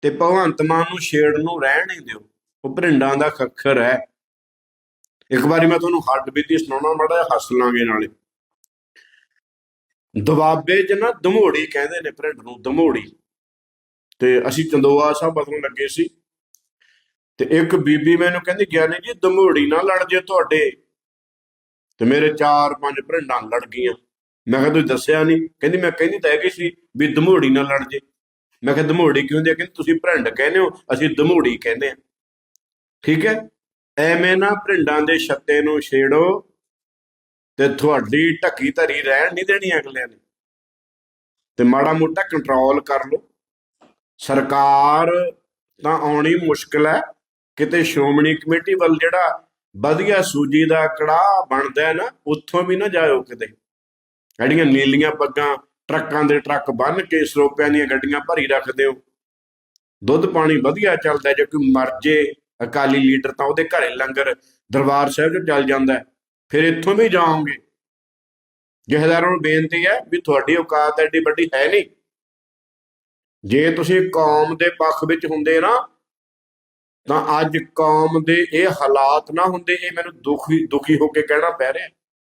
ਤੇ ਭਗਵੰਤ ਮਾਨ ਨੂੰ ਛੇੜ ਨੂੰ ਰਹਿਣ ਨਹੀਂ ਦਿਓ। ਉਹ ਭਰਿੰਡਾਂ ਦਾ ਖੱਖਰ ਹੈ। ਇੱਕ ਵਾਰੀ ਮੈਂ ਤੁਹਾਨੂੰ ਹੱਡ ਬੀਤੀ ਸੁਣਾਉਣਾ, ਮਾੜਾ ਜਿਹਾ ਹੱਸ ਲਾਂਗੇ ਨਾਲੇ। ਦਬਾਬੇ 'ਚ ਨਾ ਦਮੋੜੀ ਕਹਿੰਦੇ ਨੇ ਭਰਿੰਡ ਨੂੰ, ਦਮੋੜੀ। ਤੇ ਅਸੀਂ ਚੰਦੋਆ ਸਾਹਿਬ ਬਦਲਣ ਲੱਗੇ ਸੀ। ਤੇ ਇੱਕ ਬੀਬੀ ਮੈਨੂੰ ਕਹਿੰਦੀ, ਗਿਆਨੀ ਜੀ, ਦਮੋੜੀ ਨਾ ਲੜ ਜੇ ਤੁਹਾਡੇ। ਤੇ ਮੇਰੇ ਚਾਰ ਪੰਜ ਭਰਿੰਡਾਂ ਲੜ ਗਈਆਂ। ਮੈਂ ਕਿਹਾ, ਤੁਸੀਂ ਦੱਸਿਆ ਨਹੀਂ? ਕਹਿੰਦੀ, ਮੈਂ ਕਹਿੰਦੀ ਤਾਂ ਹੈਗੀ ਸੀ ਵੀ ਦਮੋੜੀ ਨਾ ਲੜ ਜੇ। ਮੈਂ ਕਿਹਾ ਦਮੋੜੀ ਕਿਉਂ ਹੁੰਦੀ ਹੈ ਕਹਿੰਦੀ ਤੁਸੀਂ ਭਰਿੰਡ ਕਹਿੰਦੇ ਹੋ, ਅਸੀਂ ਦਮੋੜੀ ਕਹਿੰਦੇ ਆ। ਠੀਕ ਹੈ? ਐਵੇਂ ਨਾ ਭਰਿੰਡਾਂ ਦੇ ਛੱਤੇ ਨੂੰ ਛੇੜੋ ਤੇ ਤੁਹਾਡੀ ਢੱਕੀ ਧਰੀ ਰਹਿਣ ਨਹੀਂ ਦੇਣੀ ਅਗਲਿਆਂ ਨੇ। ਤੇ ਮਾੜਾ ਮੋਟਾ ਕੰਟਰੋਲ ਕਰ ਲਓ। ਸਰਕਾਰ ਤਾਂ ਆਉਣੀ ਮੁਸ਼ਕਲ ਹੈ। ਕਿਤੇ ਸ਼੍ਰੋਮਣੀ ਕਮੇਟੀ ਵੱਲ ਜਿਹੜਾ ਵਧੀਆ ਸੂਜੀ ਦਾ ਕੜਾਹ ਬਣਦਾ ਨਾ, ਉੱਥੋਂ ਵੀ ਨਾ ਜਾਇਓ ਕਿਤੇ। ਜਿਹੜੀਆਂ ਨੀਲੀਆਂ ਪੱਗਾਂ ਟਰੱਕਾਂ ਦੇ ਟਰੱਕ ਬੰਨ ਕੇ ਸਰੋਪਿਆਂ ਦੀਆਂ ਗੱਡੀਆਂ ਭਰੀ ਰੱਖਦੇ ਹੋ। ਦੁੱਧ ਪਾਣੀ ਵਧੀਆ ਚੱਲਦਾ ਜੇ ਕੋਈ ਮਰ ਜੇ ਅਕਾਲੀ ਲੀਡਰ ਤਾਂ ਉਹਦੇ ਘਰੇ ਲੰਗਰ ਦਰਬਾਰ ਸਾਹਿਬ 'ਚ ਚੱਲ ਜਾਂਦਾ ਫਿਰ ਇੱਥੋਂ ਵੀ ਜਾਓਗੇ। ਜਹਦਾਰਾਂ ਨੂੰ ਬੇਨਤੀ ਹੈ ਵੀ ਤੁਹਾਡੀ ਔਕਾਤ ਐਡੀ ਵੱਡੀ ਹੈ ਨਹੀਂ। ਜੇ ਤੁਸੀਂ ਕੌਮ ਦੇ ਪੱਖ ਵਿੱਚ ਹੁੰਦੇ ਨਾ, ਤਾਂ ਅੱਜ ਕੌਮ ਦੇ ਇਹ ਹਾਲਾਤ ਨਾ ਹੁੰਦੇ, ਇਹ ਮੈਨੂੰ ਦੁਖੀ ਦੁਖੀ ਹੋ ਕੇ ਕਹਿਣਾ ਪੈ ਰਿਹਾ।